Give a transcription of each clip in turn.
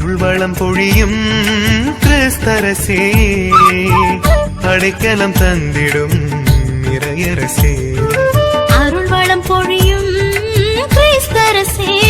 அருள் வளம் பொழியும் கிறிஸ்தரசே. அடைக்கலம் தந்திடும் நிறையரசே அருள் வளம் பொழியும் கிறிஸ்தரசே.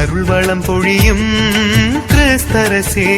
அருள்வளம் பொழியும் கிறிஸ்தரசே.